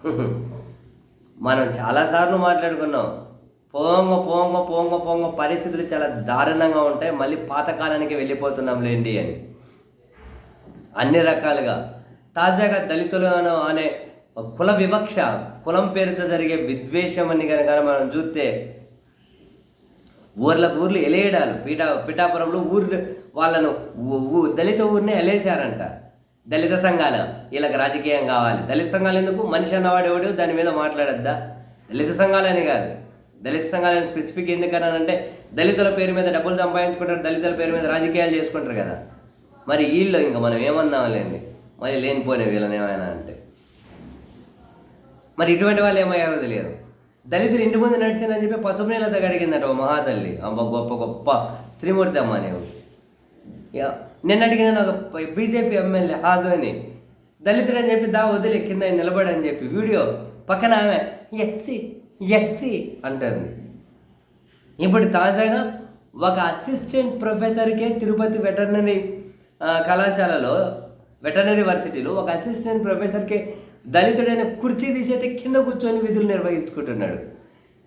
మనం చాలాసార్లు మాట్లాడుకున్నాం. పోంగ పోంగ పోంగ పోంగ పరిస్థితులు చాలా దారుణంగా ఉంటాయి. మళ్ళీ పాతకాలానికి వెళ్ళిపోతున్నాం లేండి అని. అన్ని రకాలుగా. తాజాగా దళితులు అనే కుల వివక్ష కులం పేరుతో జరిగే విద్వేషం అని కనుక మనం చూస్తే ఊర్లకు ఊర్లు ఎలేయడాలు. పీఠా పిఠాపురంలో ఊర్లు వాళ్ళను ఊ- దళిత ఊరిని ఎలేశారంట. దళిత సంఘాలు వీళ్ళకి రాజకీయం కావాలి. దళిత సంఘాలు ఎందుకు? మనిషి అన్నవాడు ఎవడు? దాని మీద మాట్లాడద్దా? దళిత సంఘాలని కాదు. దళిత సంఘాలని స్పెసిఫిక్ ఎందుకనంటే దళితుల పేరు మీద డబ్బులు సంపాదించుకుంటారు దళితుల పేరు మీద రాజకీయాలు చేసుకుంటారు కదా. మరి వీళ్ళు ఇంకా మనం ఏమన్నాంలేండి? మళ్ళీ లేనిపోయిన వీళ్ళని ఏమైనా అంటే. మరి ఇటువంటి వాళ్ళు ఏమయ్యారో తెలియదు. దళితులు ఇంటి ముందు నడిచిందని చెప్పి పసుపు నీళ్ళతో కడిగిందట ఓ మహాతల్లి. అమ్మ గొప్ప గొప్ప శ్రీమూర్తి అమ్మ అనేవి నిన్న అడిగిన ఒక బీజేపీ ఎమ్మెల్యే ఆదోని దళితుడు అని చెప్పి దా వదిలే కింద నిలబడని చెప్పి వీడియో పక్కన ఆమె ఎస్సి ఎస్సి అంటుంది. ఇప్పుడు తాజాగా ఒక అసిస్టెంట్ ప్రొఫెసర్కే తిరుపతి వెటర్నరీ కళాశాలలో వెటర్నరీ వర్సిటీలో ఒక అసిస్టెంట్ ప్రొఫెసర్కి దళితుడైన కుర్చీ తీసేతే కింద కూర్చొని విధులు నిర్వహించుకుంటున్నాడు.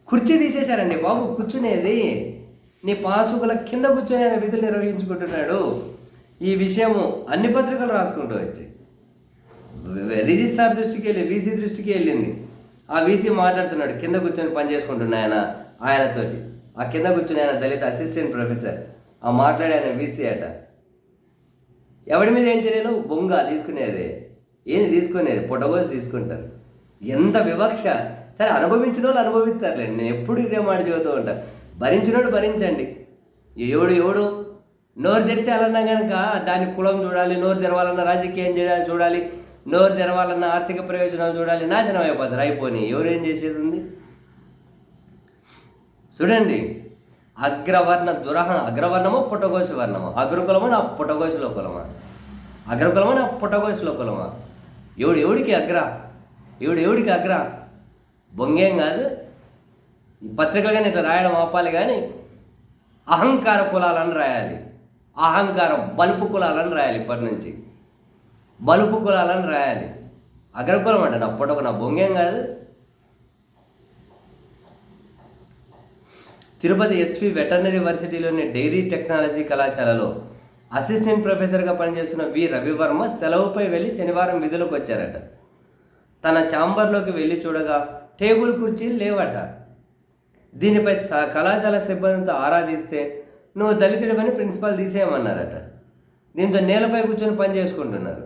కుర్చీ తీసేశారండి బాబు కూర్చునేది నీ పాసుకుల కింద కూర్చొని ఆయన విధులు నిర్వహించుకుంటున్నాడు. ఈ విషయము అన్ని పత్రికలు రాసుకుంటూ వచ్చాయి. రిజిస్ట్రార్ దృష్టికి వెళ్ళి వీసీ దృష్టికి వెళ్ళింది. ఆ వీసీ మాట్లాడుతున్నాడు. కింద కూర్చొని పని చేసుకుంటున్నా ఆయన ఆయనతోటి. ఆ కింద కూర్చొని ఆయన దళిత అసిస్టెంట్ ప్రొఫెసర్. ఆ మాట్లాడే ఆయన వీసీ అట. ఎవడి మీద ఏం చేయలేను బొంగ తీసుకునేది. ఏంది తీసుకునేది? పొట్టగోసి తీసుకుంటారు. ఎంత వివక్ష. సరే అనుభవించిన వాళ్ళు అనుభవిస్తారులే. నేను ఎప్పుడు ఇదే మాట చెబుతూ ఉంటా. భరించినోడు భరించండి. ఎవడు ఎవడు నోరు తెరిచేయాలన్నా కనుక దాని కులం చూడాలి నోరు తెరవాలన్న రాజకీయం చేయాలి చూడాలి నోరు తెరవాలన్న ఆర్థిక ప్రయోజనాలు చూడాలి నాశనం అయిపోతారు అయిపోయి ఎవరేం చేసేది ఉంది? చూడండి అగ్రవర్ణ దురహ అగ్రవర్ణము పుట్టగోసి వర్ణము. అగ్రకులము నా పుట్టగోసిలో కులమా? అగ్రకులము నా పుట్టగోసిలో కులమా? ఎవడు ఎవడికి అగ్ర? ఎవడు ఎవడికి అగ్ర? బొంగేం కాదు ఈ పత్రికలు కానీ ఇట్లా రాయడం ఆపాలి కానీ అహంకార కులాలని రాయాలి. అహంకారం బలుపు కులాలని రాయాలి ఇప్పటి నుంచి. బలుపు కులాలని రాయాలి. అగ్రకులం అంట నా పుట్టకు నా బొంగేం కాదు. తిరుపతి ఎస్వి వెటర్నరీ యూనివర్సిటీలోని డైరీ టెక్నాలజీ కళాశాలలో అసిస్టెంట్ ప్రొఫెసర్గా పనిచేస్తున్న వి. రవివర్మ సెలవుపై వెళ్ళి శనివారం విధులకు వచ్చారట. తన ఛాంబర్లోకి వెళ్ళి చూడగా టేబుల్ కుర్చీలు లేవట. దీనిపై కళాశాల సిబ్బందితో ఆరాధిస్తే నువ్వు దళితుడివని ప్రిన్సిపాల్ తీసేయమన్నారట. దీంతో నేలపై కూర్చొని పని చేసుకుంటున్నారు.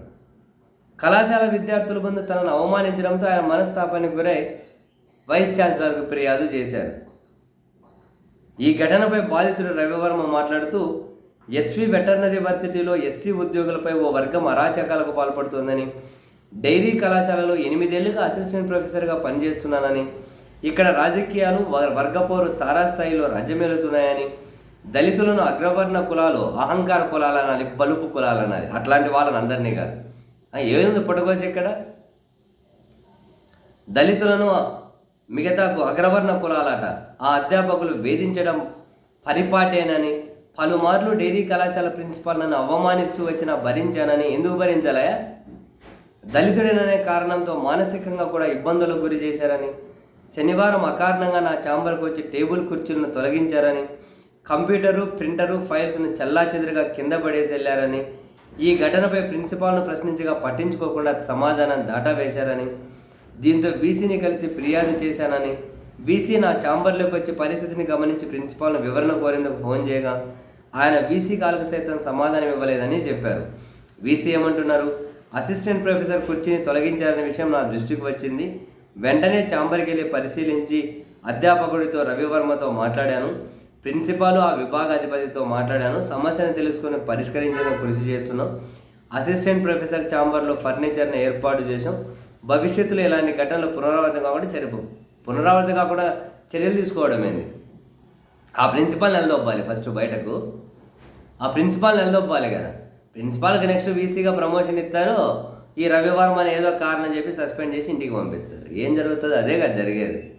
కళాశాల విద్యార్థుల ముందు తనను అవమానించడంతో ఆయన మనస్తాపానికి గురై వైస్ ఛాన్సలర్కు ఫిర్యాదు చేశారు. ఈ ఘటనపై బాధితుడు రవివర్మ మాట్లాడుతూ ఎస్వి వెటర్నరీ యూనివర్సిటీలో ఎస్సీ ఉద్యోగులపై ఓ వర్గం అరాచకాలకు పాల్పడుతోందని డైరీ కళాశాలలో ఎనిమిదేళ్ళుగా అసిస్టెంట్ ప్రొఫెసర్గా పనిచేస్తున్నానని ఇక్కడ రాజకీయాలు వ- వర్గపోరు తారాస్థాయిలో రంజమేలుతున్నాయని దళితులను అగ్రవర్ణ కులాలు అహంకార కులాలు అనాలి బలుపు కులాలు అనాలి అట్లాంటి వాళ్ళని అందరినీ కాదు. ఏముంది పొడగోసి ఇక్కడ? దళితులను మిగతాకు అగ్రవర్ణ కులాలట. ఆ అధ్యాపకులు వేధించడం పరిపాటేనని పలుమార్లు డైరీ కళాశాల ప్రిన్సిపాల్ నన్ను అవమానిస్తూ వచ్చినా భరించానని ఎందుకు భరించాలయా దళితుడేననే కారణంతో మానసికంగా కూడా ఇబ్బందులకు గురి చేశారని శనివారం అకారణంగా నా ఛాంబర్కి వచ్చి టేబుల్ కుర్చీలను తొలగించారని కంప్యూటరు ప్రింటరు ఫైల్స్ను చెల్లాచెదురుగా కింద పడేసి వెళ్ళారని ఈ ఘటనపై ప్రిన్సిపాల్ను ప్రశ్నించగా పట్టించుకోకుండా సమాధానం దాటవేశారని దీంతో వీసీని కలిసి ఫిర్యాదు చేశానని వీసీ నా ఛాంబర్లోకి వచ్చి పరిస్థితిని గమనించి ప్రిన్సిపాల్ను వివరణ కోరేందుకు ఫోన్ చేయగా ఆయన వీసీ కాలకు సైతం సమాధానం ఇవ్వలేదని చెప్పారు. వీసీ ఏమంటున్నారు? అసిస్టెంట్ ప్రొఫెసర్ కుర్చీని తొలగించారనే విషయం నా దృష్టికి వచ్చింది. వెంటనే ఛాంబర్కి వెళ్ళి పరిశీలించి అధ్యాపకుడితో రవివర్మతో మాట్లాడాను. ప్రిన్సిపాల్ ఆ విభాగాధిపతితో మాట్లాడాను. సమస్యను తెలుసుకొని పరిష్కరించేందుకు కృషి చేస్తున్నాం. అసిస్టెంట్ ప్రొఫెసర్ ఛాంబర్లో ఫర్నిచర్ని ఏర్పాటు చేశాం. భవిష్యత్తులో ఇలాంటి ఘటనలు పునరావృతం కాకుండా చర్య పునరావృతం కాకుండా చర్యలు తీసుకోవడం ఏంది? ఆ ప్రిన్సిపాల్ నిలదొబ్బాలి ఫస్ట్ బయటకు. ఆ ప్రిన్సిపాల్ నిలదొబ్బాలి కదా. ప్రిన్సిపాల్కి నెక్స్ట్ వీసీగా ప్రమోషన్ ఇస్తారు. ఈ రవివర్మ అని ఏదో కారణం చెప్పి సస్పెండ్ చేసి ఇంటికి పంపిస్తారు. ఏం జరుగుతుంది? అదే కదా జరిగేది.